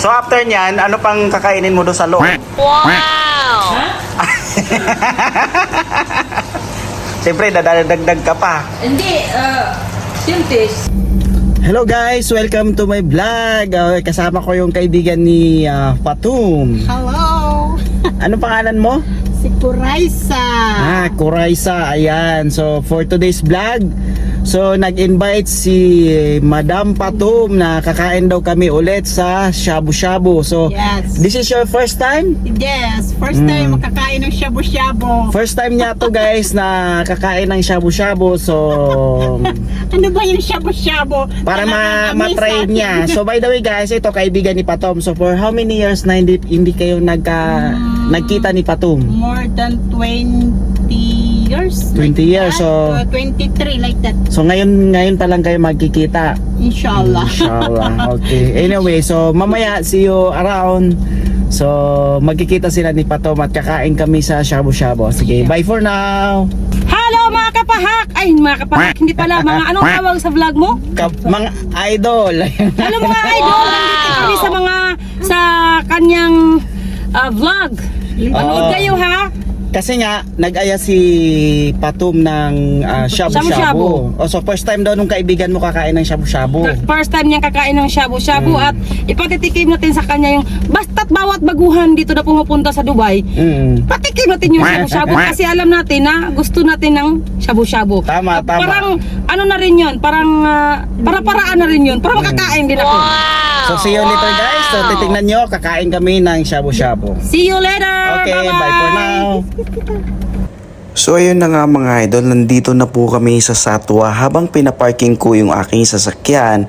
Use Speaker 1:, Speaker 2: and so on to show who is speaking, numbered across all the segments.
Speaker 1: So after nyan, ano pang kakainin mo doon sa loob? Siyempre, dadagdag ka pa.
Speaker 2: Hindi, uh, sintis.
Speaker 1: Hello guys, welcome to my vlog. Uh, kasama ko yung kaibigan ni uh, Fatum.
Speaker 3: Hello!
Speaker 1: Ano pangalan mo?
Speaker 3: Si Kuraisa.
Speaker 1: Ah, Kuraisa. Ayan. So for today's vlog, so nag-invite si Madam Patum na kakain daw kami ulit sa Shabu Shabu. So
Speaker 3: Yes.
Speaker 1: this is your first time?
Speaker 3: Yes, first time makakain ng shabu-shabu.
Speaker 1: First time niya to guys na kakain ng Shabu Shabu. So
Speaker 3: Ano ba yung shabu-shabu?
Speaker 1: para ma matry niya. So by the way guys, ito kaibigan ni Patum. So for how many years na hindi hindi kayo nagka nagkita ni Patum?
Speaker 3: More than 20 years.
Speaker 1: 20 years,
Speaker 3: that.
Speaker 1: so-
Speaker 3: Uh, 23 like that.
Speaker 1: So ngayon ngayon pa lang kayo magkikita.
Speaker 3: Inshallah.
Speaker 1: Inshallah. Okay. Anyway, so mamaya see you around. So magkikita sila ni Patom at kakain kami sa Shabu Shabu. Sige, bye for now.
Speaker 2: Hello mga kapahak! Ay, mga kapahak, hindi pala. Mga anong tawag sa vlog mo?
Speaker 1: Kap, mga idol.
Speaker 2: Hello mga idol! Nandito kami sa mga, sa kanyang ah, vlog. Panood
Speaker 1: Oo.
Speaker 2: kayo ha?
Speaker 1: Kasi nga nag-aya si Patum ng ah, Shabu
Speaker 2: Shabu-shabu.
Speaker 1: Shabu. Oh, so first time daw nung kaibigan mo kakain ng Shabu Shabu.
Speaker 2: First time niyang kakain ng shabu-shabu
Speaker 1: Mm.
Speaker 2: at ipatitikim natin sa kanya yung basta't bawat baguhan dito na pumupunta sa Dubai.
Speaker 1: Mm.
Speaker 2: Patikim natin yung shabu-shabu kasi alam natin na gusto natin ng shabu-shabu.
Speaker 1: Tama,
Speaker 2: At
Speaker 1: tama.
Speaker 2: Parang ano na rin yun, parang ah, para-paraan na rin yun. Para makakain din ako.
Speaker 1: So see you later guys. So titignan nyo, kakain kami ng Shabu Shabu.
Speaker 2: See you later!
Speaker 1: Okay,
Speaker 2: Bye-bye!
Speaker 1: bye for now. So ayun na nga mga idol, nandito na po kami sa Satwa habang pinaparking ko yung aking sasakyan.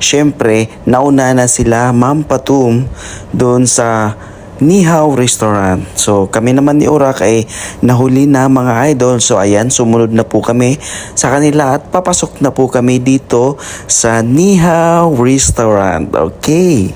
Speaker 1: Syempre, nauna na sila Ma'am Patum doon sa Nihaw Restaurant. So kami naman ni Urak ay nahuli na mga idol. So ayan, sumunod na po kami sa kanila at papasok na po kami dito sa Nihaw Restaurant. Okay.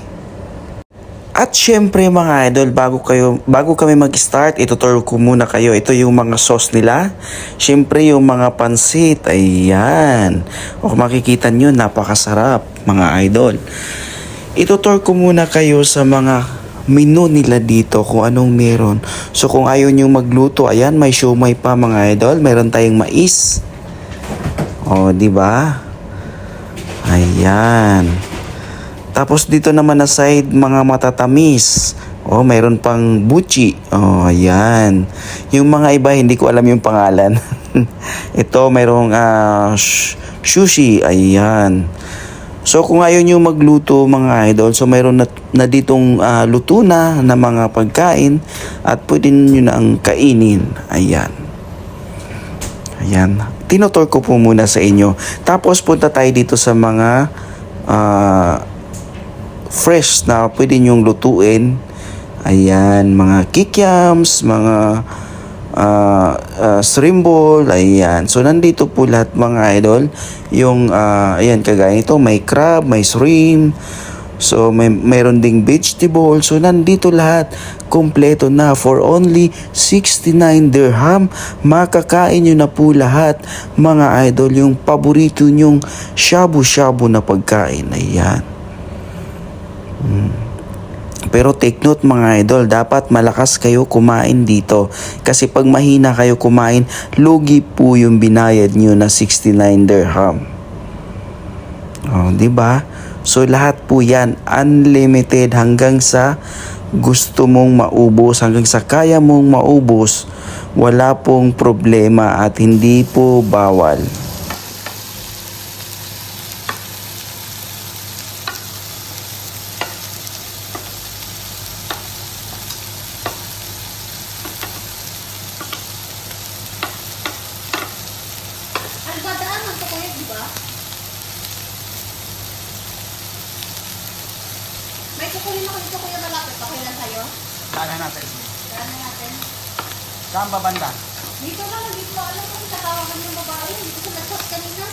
Speaker 1: At syempre mga idol, bago kayo bago kami mag-start, itutur ko muna kayo. Ito yung mga sauce nila. Syempre yung mga pansit. Ayan. O makikita nyo, napakasarap mga idol. Itutur ko muna kayo sa mga menu nila dito kung anong meron. So kung ayaw nyo magluto, ayan, may siomay pa mga idol. Meron tayong mais. O, di ba? Ayan. Tapos dito naman na side mga matatamis. Oh, mayroon pang buchi. Oh, ayan. Yung mga iba hindi ko alam yung pangalan. Ito mayroong ah, sh- sushi. Ayan. So kung ayaw nyo magluto mga idol, so mayroon na, na ditong ah, luto na na mga pagkain at pwede nyo na ang kainin. Ayan. Ayan. Tinotor ko po muna sa inyo. Tapos punta tayo dito sa mga ah, fresh na pwede nyong lutuin. Ayan, mga kikiams, mga uh, uh, shrimp ball, ayan. So, nandito po lahat mga idol. Yung, ah, ayan, kagaya nito, may crab, may shrimp, So, may mayroon ding vegetable. So, nandito lahat. Kompleto na for only 69 dirham. Makakain nyo na po lahat, mga idol. Yung paborito nyong shabu-shabu na pagkain. Ayan. Hmm. Pero take note mga idol, dapat malakas kayo kumain dito. Kasi pag mahina kayo kumain, lugi po yung binayad nyo na 69 dirham. Oh, 'di ba? So lahat po 'yan unlimited hanggang sa gusto mong maubos, hanggang sa kaya mong maubos, wala pong problema at hindi po bawal.
Speaker 4: Ang dadaan ng kuya, di ba? May kukunin ako dito kuya malapit. Okay lang sa'yo?
Speaker 1: Kala natin.
Speaker 4: Tara na natin.
Speaker 1: Saan ba banda?
Speaker 4: Dito na lang, dito. Alam ko kung tatawagan yung babae. Dito ko nag-chat kanina.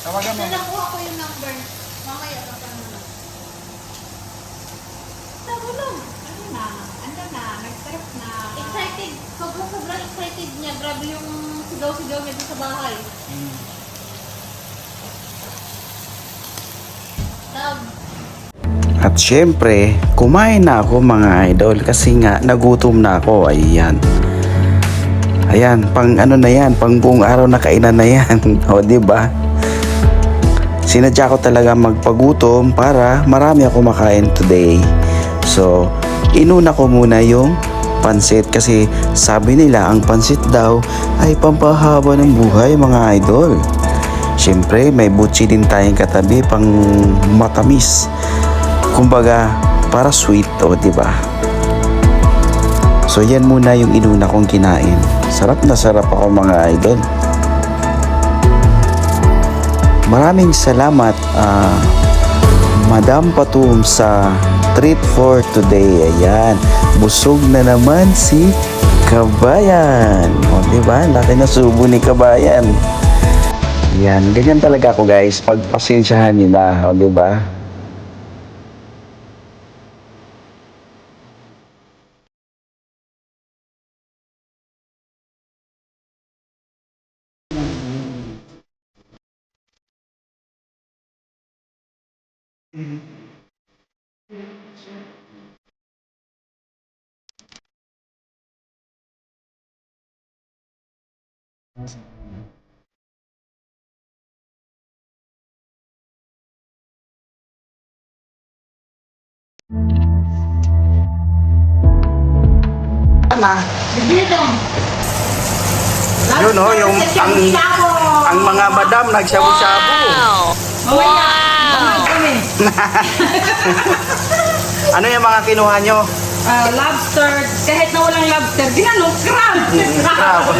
Speaker 1: Tawagan
Speaker 4: Dito lang kuha ko yung number. Mamaya lang pa naman. Tawulong.
Speaker 3: Ano na? Ano na? Nag-trip na.
Speaker 4: Excited. Sobrang sobrang excited niya. Grabe yung sigaw-sigaw niya dito sa bahay. Tab.
Speaker 1: At syempre, kumain na ako mga idol kasi nga nagutom na ako. Ayan. Ayan, pang ano na yan, pang buong araw na kainan na yan. o, di ba? Sinadya ko talaga magpagutom para marami ako makain today. So, inuna ko muna yung pansit kasi sabi nila ang pansit daw ay pampahaba ng buhay mga idol. Siyempre, may butchi din tayong katabi pang matamis. Kumbaga, para sweet o, di ba? So yan muna yung inuna kong kinain. Sarap na sarap ako mga idol. Maraming salamat ah, Madam Patum sa treat for today. Ayan, busog na naman si Kabayan. O di ba? Laki na subo ni Kabayan. Yan, ganyan talaga ako guys. Pagpasensyahan nila, o di ba? Ana, yun o, yung ang, ang mga madam nagsabu-sabu. Ano yung mga kinuha nyo?
Speaker 2: Ah, lobster, kahit na walang lobster, ginanong crab!
Speaker 1: Crab.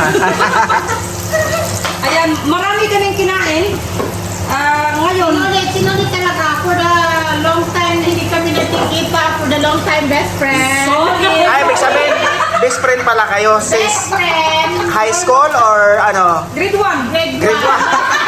Speaker 2: Ayan, marami kaming kinain. Ah, ngayon,
Speaker 3: Sinunod, sinunod talaga for the long time, hindi kami nagkikipa for the long time best friend.
Speaker 2: solid.
Speaker 1: Ay, ibig sabihin, best friend pala kayo
Speaker 3: Best
Speaker 1: since
Speaker 3: friend.
Speaker 1: high school or ano?
Speaker 2: Grade 1.
Speaker 3: Grade
Speaker 1: Grade 1.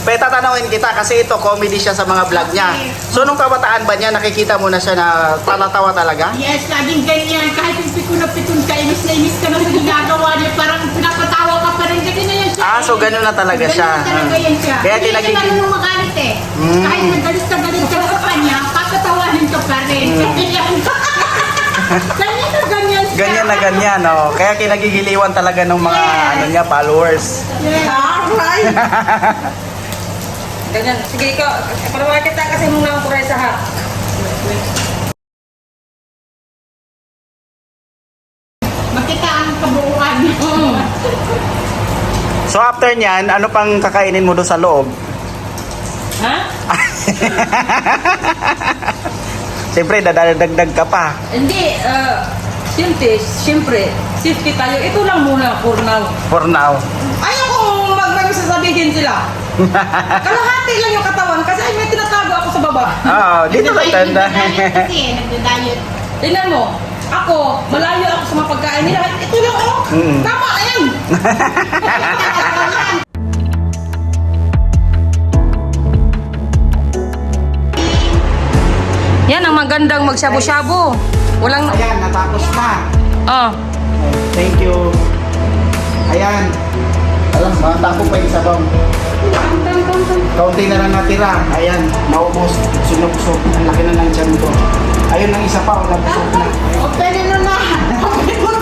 Speaker 1: Pero tatanungin kita kasi ito comedy siya sa mga vlog niya. So nung kabataan ba niya nakikita mo na siya na talatawa talaga?
Speaker 3: Yes, laging ganyan. Kahit yung pikon na pikon ka, inis na inis ka na sa ginagawa niya, parang pinapatawa ka pa rin. Ganyan na yan siya.
Speaker 1: Ah, so ganun na talaga siya.
Speaker 3: Ganyan talaga yan siya.
Speaker 1: Kaya
Speaker 3: Hindi
Speaker 1: tinagigil-
Speaker 3: siya marunong magalit eh. Kahit nagalit ka galit ka sa kanya, papatawanin ka pa rin. Ganyan. ganyan na ganyan siya.
Speaker 1: Ganyan na ganyan, oh. Kaya kinagigiliwan talaga ng mga ano niya followers.
Speaker 3: Alright.
Speaker 2: Ganyan. Sige, ikaw. Para kita kasi mong lang kuray sa ha.
Speaker 3: Makita ang kabuuan.
Speaker 1: So after niyan, ano pang kakainin mo doon sa loob?
Speaker 2: Ha?
Speaker 1: Siyempre, dadagdag ka pa.
Speaker 2: Hindi, ah, siyempre, siyempre, safety tayo. Ito lang muna for now.
Speaker 1: For now.
Speaker 2: Magmang sasabihin sila. Kalahati lang yung katawan kasi ay may tinatago ako sa baba.
Speaker 1: Oo, dito lang tanda.
Speaker 3: Nagda-diet kasi, nagda-diet.
Speaker 2: Tingnan mo, ako, malayo ako sa mga pagkain nila. Ito lang ako.
Speaker 1: Mm.
Speaker 2: Tama na yan. Yan ang magandang magshabu-shabu. Walang...
Speaker 1: Ayan, natapos na.
Speaker 2: Oh.
Speaker 1: Thank you. Ayan. Alam, matapos pa yung sabaw. Kaunti na lang natira. Ayan, naubos. Sinubsog. Ang laki na ng tiyan ko. Ayun ang isa pa, wala busog na.
Speaker 3: Open na na.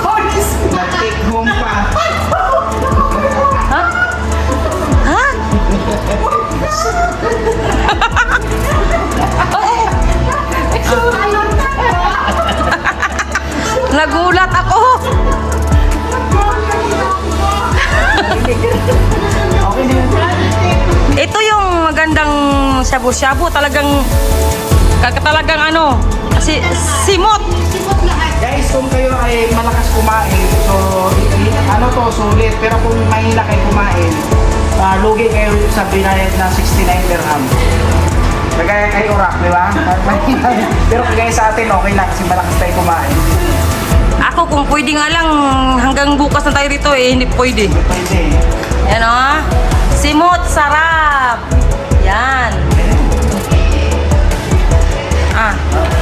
Speaker 2: magandang shabu-shabu. Talagang, talagang ano, si, simot.
Speaker 3: Lahat.
Speaker 1: Guys, kung kayo ay malakas kumain, so ano to, sulit. Pero kung mahina kayo kumain, ah, lugi kayo sa binayad na 69 dirham. Kagaya kay Urak, di ba? Pero kagaya sa atin, okay lang kasi malakas tayo kumain.
Speaker 2: Ako kung pwede nga lang hanggang bukas na tayo rito eh, hindi pwede.
Speaker 1: Pwede.
Speaker 2: Yan o. Simot, sarap. Yan. Ah.